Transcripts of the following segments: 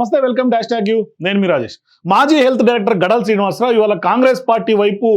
నమస్తే welcome dash tag you. నేను మీ రాజేష్. మాజీ హెల్త్ డైరెక్టర్ గడల్ శ్రీనివాసరావు ఇవాళ కాంగ్రెస్ పార్టీ వైపు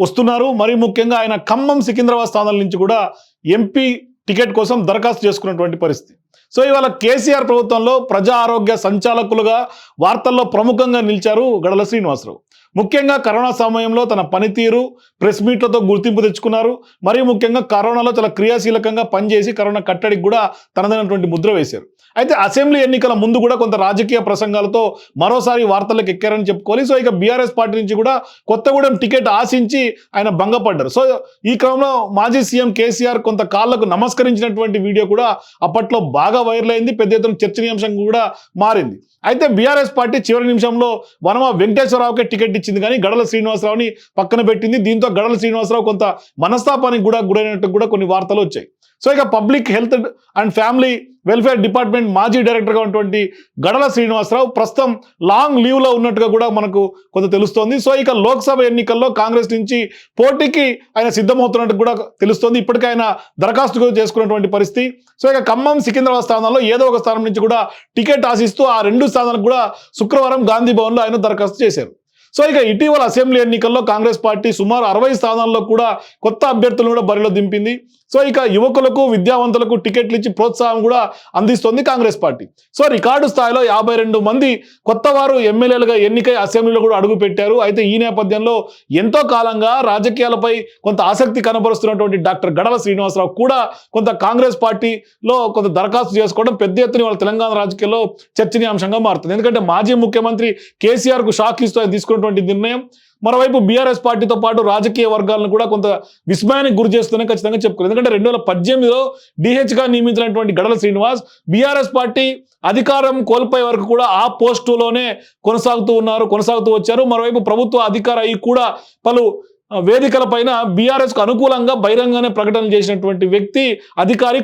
వస్తున్నారు. మరి ముఖ్యంగా ఆయన ఖమ్మం సికింద్రాబాద్ స్థానాల నుంచి కూడా ఎంపీ టికెట్ కోసం దరఖాస్తు చేసుకున్నటువంటి పరిస్థితి. సో ఇవాళ కేసీఆర్ ప్రభుత్వంలో ప్రజా ఆరోగ్య సంచాలకులుగా వార్తల్లో ప్రముఖంగా నిలిచారు గడల శ్రీనివాసరావు. ముఖ్యంగా కరోనా సమయంలో తన పనితీరు ప్రెస్ మీట్లతో గుర్తింపు తెచ్చుకున్నారు. మరియు ముఖ్యంగా కరోనాలో చాలా క్రియాశీలకంగా పనిచేసి కరోనా కట్టడికి కూడా తనదైనటువంటి ముద్ర వేశారు. అయితే అసెంబ్లీ ఎన్నికల ముందు కూడా కొంత రాజకీయ ప్రసంగాలతో మరోసారి వార్తలకు ఎక్కారని చెప్పుకోవాలి. సో ఇక బీఆర్ఎస్ పార్టీ నుంచి కూడా కొత్తగూడెం టికెట్ ఆశించి ఆయన భంగపడ్డారు. సో ఈ క్రమంలో మాజీ సీఎం కేసీఆర్ కొంత కాళ్ళకు నమస్కరించినటువంటి వీడియో కూడా అప్పట్లో బాగా వైరల్ అయింది. పెద్ద ఎత్తున చర్చనీయాంశం కూడా మారింది. అయితే బీఆర్ఎస్ పార్టీ చివరి నిమిషంలో వనమ వెంకటేశ్వరరావుకే టికెట్ ఇచ్చింది కానీ గడల శ్రీనివాసరావుని పక్కన పెట్టింది. దీంతో గడల శ్రీనివాసరావు కొంత మనస్తాపానికి కూడా గురైనట్టు కూడా కొన్ని వార్తలు వచ్చాయి. సో ఇక public health and family welfare department మాజీ డైరెక్టర్గా ఉన్నటువంటి గడల శ్రీనివాసరావు ప్రస్తుతం లాంగ్ లీవ్లో ఉన్నట్టుగా కూడా మనకు కొంత తెలుస్తోంది. సో ఇక లోక్సభ ఎన్నికల్లో కాంగ్రెస్ నుంచి పోటీకి ఆయన సిద్ధమవుతున్నట్టు కూడా తెలుస్తోంది. ఇప్పటికే ఆయన దరఖాస్తు చేసుకున్నటువంటి పరిస్థితి. సో ఇక ఖమ్మం సికింద్రాబాద్ స్థానాల్లో ఏదో ఒక స్థానం నుంచి కూడా టికెట్ ఆశిస్తూ ఆ రెండు స్థానాలకు కూడా శుక్రవారం గాంధీ భవన్లో ఆయన దరఖాస్తు చేశారు. సో ఇక ఇటీవల అసెంబ్లీ ఎన్నికల్లో కాంగ్రెస్ పార్టీ సుమారు అరవై స్థానాల్లో కూడా కొత్త అభ్యర్థులను కూడా బరిలో దింపింది. సో ఇక యువకులకు విద్యావంతులకు టికెట్లు ఇచ్చి ప్రోత్సాహం కూడా అందిస్తోంది కాంగ్రెస్ పార్టీ. సో రికార్డు స్థాయిలో యాభై రెండు మంది కొత్త వారు ఎమ్మెల్యేలుగా ఎన్నికై అసెంబ్లీలో కూడా అడుగు పెట్టారు. అయితే ఈ నేపథ్యంలో ఎంతో కాలంగా రాజకీయాలపై కొంత ఆసక్తి కనబరుస్తున్నటువంటి డాక్టర్ గడల శ్రీనివాసరావు కూడా కొంత కాంగ్రెస్ పార్టీలో కొంత దరఖాస్తు చేసుకోవడం పెద్ద ఎత్తున వాళ్ళ తెలంగాణ రాజకీయాల్లో చర్చనీయాంశంగా మారుతుంది. ఎందుకంటే మాజీ ముఖ్యమంత్రి కేసీఆర్కు షాక్ ఇస్తూ ఆయన తీసుకున్నటువంటి నిర్ణయం. మరోవైపు బీఆర్ఎస్ పార్టీతో పాటు రాజకీయ వర్గాలను కూడా కొంత విస్మయానికి గురి చేస్తూనే ఖచ్చితంగా చెప్పుకోలేదు ఎందుకంటే రెండు వేల పద్దెనిమిదిలో డిహెచ్గా నియమించినటువంటి గడల శ్రీనివాస్ బీఆర్ఎస్ పార్టీ అధికారం కోల్పోయే వరకు కూడా ఆ పోస్టులోనే కొనసాగుతూ ఉన్నారు కొనసాగుతూ వచ్చారు. మరోవైపు ప్రభుత్వ అధికార కూడా పలు వేదికల పైన బీఆర్ఎస్కు అనుకూలంగా బహిరంగంగానే ప్రకటనలు చేసినటువంటి వ్యక్తి అధికారి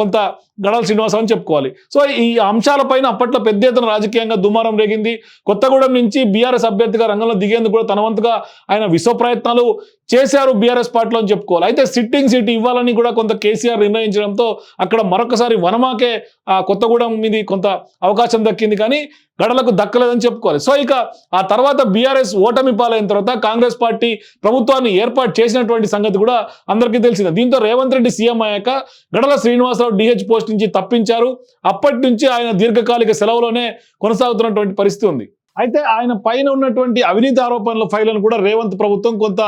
కొంత గడాల శ్రీనివాసరావు అని చెప్పుకోవాలి. సో ఈ అంశాలపైన అప్పట్లో పెద్ద ఎత్తున రాజకీయంగా దుమారం రేగింది. కొత్తగూడెం నుంచి బీఆర్ఎస్ అభ్యర్థిగా రంగంలో దిగేందుకు కూడా తన వంతుగా ఆయన విశ్వ ప్రయత్నాలు చేశారు బీఆర్ఎస్ పార్టీలో అని చెప్పుకోవాలి. అయితే సిట్టింగ్ సీట్ ఇవ్వాలని కూడా కొంత కేసీఆర్ నిర్ణయించడంతో అక్కడ మరొకసారి వనమాకే ఆ కొత్తగూడెం మీద కొంత అవకాశం దక్కింది కానీ గడలకు దక్కలేదని చెప్పుకోవాలి. సో ఇక ఆ తర్వాత బీఆర్ఎస్ ఓటమి పాలైన తర్వాత కాంగ్రెస్ పార్టీ ప్రభుత్వాన్ని ఏర్పాటు చేసినటువంటి సంగతి కూడా అందరికీ తెలిసిందే. దీంతో రేవంత్ రెడ్డి సీఎం అయ్యాక గడల శ్రీనివాసరావు డిహెచ్ పోస్ట్ నుంచి తప్పించారు. అప్పటి నుంచి ఆయన దీర్ఘకాలిక సెలవులోనే కొనసాగుతున్నటువంటి పరిస్థితి ఉంది. అయితే ఆయన పైన ఉన్నటువంటి అవినీతి ఆరోపణల ఫైళ్ళను కూడా రేవంత్ ప్రభుత్వం కొంత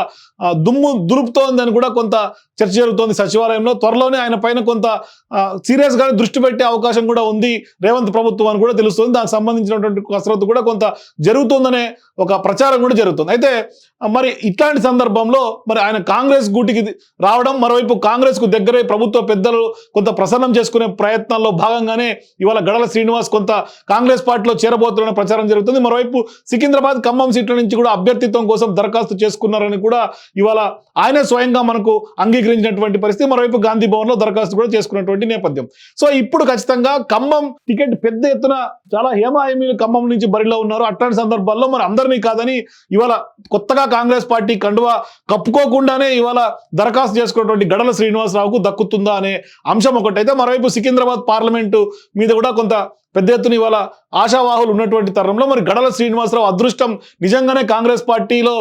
దుమ్ము దులుపుతోందని కూడా కొంత చర్చ జరుగుతోంది సచివాలయంలో. త్వరలోనే ఆయన పైన కొంత సీరియస్ గానే దృష్టి పెట్టే అవకాశం కూడా ఉంది రేవంత్ ప్రభుత్వం అని కూడా తెలుస్తుంది. దానికి సంబంధించినటువంటి కసరత్తు కూడా కొంత జరుగుతుందనే ఒక ప్రచారం కూడా జరుగుతుంది. అయితే మరి ఇట్లాంటి సందర్భంలో మరి ఆయన కాంగ్రెస్ గూటికి రావడం మరోవైపు కాంగ్రెస్కు దగ్గరే ప్రభుత్వ పెద్దలు కొంత ప్రసన్నం చేసుకునే ప్రయత్నాల్లో భాగంగానే ఇవాళ గడల శ్రీనివాస్ కొంత కాంగ్రెస్ పార్టీలో చేరబోతున్న ప్రచారం జరుగుతుంది. మరోవైపు సికింద్రాబాద్ ఖమ్మం సీట్ల నుంచి కూడా అభ్యర్థిత్వం కోసం దరఖాస్తు చేసుకున్నారని కూడా ఇవాళ ఆయనే స్వయంగా మనకు అంగీకరించినటువంటి పరిస్థితి. మరోవైపు గాంధీ భవన్లో దరఖాస్తు కూడా చేసుకున్నటువంటి నేపథ్యం. సో ఇప్పుడు ఖచ్చితంగా ఖమ్మం టికెట్ పెద్ద ఎత్తున చాలా హేమాయమీలు ఖమ్మం నుంచి బరిలో ఉన్నారు. అట్లాంటి సందర్భాల్లో మరి అందరినీ కాదని ఇవాళ కొత్తగా కాంగ్రెస్ పార్టీ కండువా కప్పుకోకుండానే ఇవాళ దరఖాస్తు చేసుకున్నటువంటి గడల శ్రీనివాసరావుకు దక్కుతుందా అనే అంశం ఒకటైతే మరోవైపు సికింద్రాబాద్ పార్లమెంటు మీద కూడా కొంత పెద్ద ఎత్తున ఇవాళ ఆశావాహులు ఉన్నటువంటి తరుణంలో మరి గడల శ్రీనివాసరావు అదృష్టం నిజంగానే కాంగ్రెస్ పార్టీలో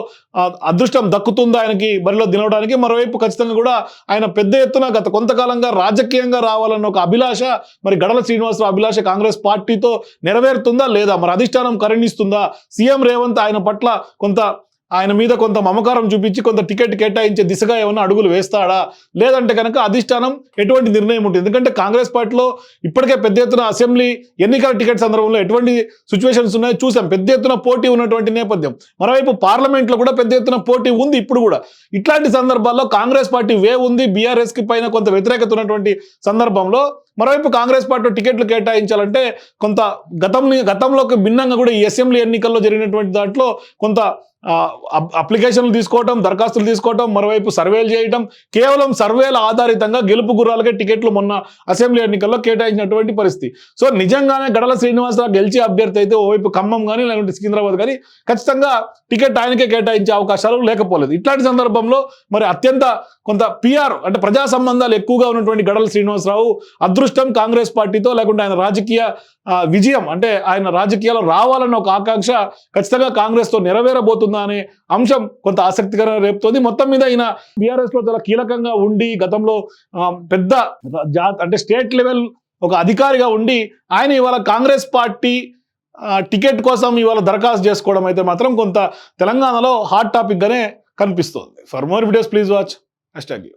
అదృష్టం దక్కుతుందా ఆయనకి బరిలో దినవడానికి మరోవైపు ఖచ్చితంగా కూడా ఆయన పెద్ద ఎత్తున గత కొంతకాలంగా రాజకీయంగా రావాలన్న ఒక అభిలాష మరి గడల శ్రీనివాసరావు అభిలాష కాంగ్రెస్ పార్టీతో నెరవేరుతుందా లేదా? మరి అధిష్టానం కరుణిస్తుందా? సీఎం రేవంత్ ఆయన పట్ల కొంత ఆయన మీద కొంత మమకారం చూపించి కొంత టికెట్ కేటాయించే దిశగా ఏమైనా అడుగులు వేస్తాడా? లేదంటే కనుక అధిష్టానం ఎటువంటి నిర్ణయం ఉంటుంది? ఎందుకంటే కాంగ్రెస్ పార్టీలో ఇప్పటికే పెద్ద ఎత్తున అసెంబ్లీ ఎన్నికల టికెట్ సందర్భంలో ఎటువంటి సిచ్యువేషన్స్ ఉన్నాయో చూసాం పెద్ద ఎత్తున పోటీ ఉన్నటువంటి నేపథ్యం. మరోవైపు పార్లమెంట్లో కూడా పెద్ద ఎత్తున పోటీ ఉంది ఇప్పుడు కూడా. ఇట్లాంటి సందర్భాల్లో కాంగ్రెస్ పార్టీ వే ఉంది. బీఆర్ఎస్కి పైన కొంత వ్యతిరేకత ఉన్నటువంటి సందర్భంలో మరోవైపు కాంగ్రెస్ పార్టీ టికెట్లు కేటాయించాలంటే కొంత గతం గతంలోకి భిన్నంగా కూడా ఈ అసెంబ్లీ ఎన్నికల్లో జరిగినటువంటి దాంట్లో కొంత అప్లికేషన్లు తీసుకోవటం దరఖాస్తులు తీసుకోవటం మరోవైపు సర్వేలు చేయటం కేవలం సర్వేల ఆధారితంగా గెలుపు గుర్రాలకే టికెట్లు మొన్న అసెంబ్లీ ఎన్నికల్లో కేటాయించినటువంటి పరిస్థితి. సో నిజంగానే గడల శ్రీనివాసరావు గెలిచే అభ్యర్థి అయితే ఓవైపు ఖమ్మం కానీ లేకుంటే సికింద్రాబాద్ కానీ ఖచ్చితంగా టికెట్ ఆయనకే కేటాయించే అవకాశాలు లేకపోలేదు. ఇట్లాంటి సందర్భంలో మరి అత్యంత కొంత పిఆర్ అంటే ప్రజా సంబంధాలు ఎక్కువగా ఉన్నటువంటి గడల శ్రీనివాసరావు అదృష్టం అదృష్టం కాంగ్రెస్ పార్టీతో లేకుంటే ఆయన రాజకీయ విజయం అంటే ఆయన రాజకీయాల్లో రావాలన్న ఒక ఆకాంక్ష ఖచ్చితంగా కాంగ్రెస్తో నెరవేరబోతుందా అనే అంశం కొంత ఆసక్తికరంగా రేపుతోంది. మొత్తం మీద ఈయన బీఆర్ఎస్లో చాలా కీలకంగా ఉండి గతంలో పెద్ద జా అంటే స్టేట్ లెవెల్ ఒక అధికారిగా ఉండి ఆయన ఇవాళ కాంగ్రెస్ పార్టీ టికెట్ కోసం ఇవాళ దరఖాస్తు చేసుకోవడం అయితే మాత్రం కొంత తెలంగాణలో హాట్ టాపిక్గానే కనిపిస్తుంది. For more videos please watch hash tag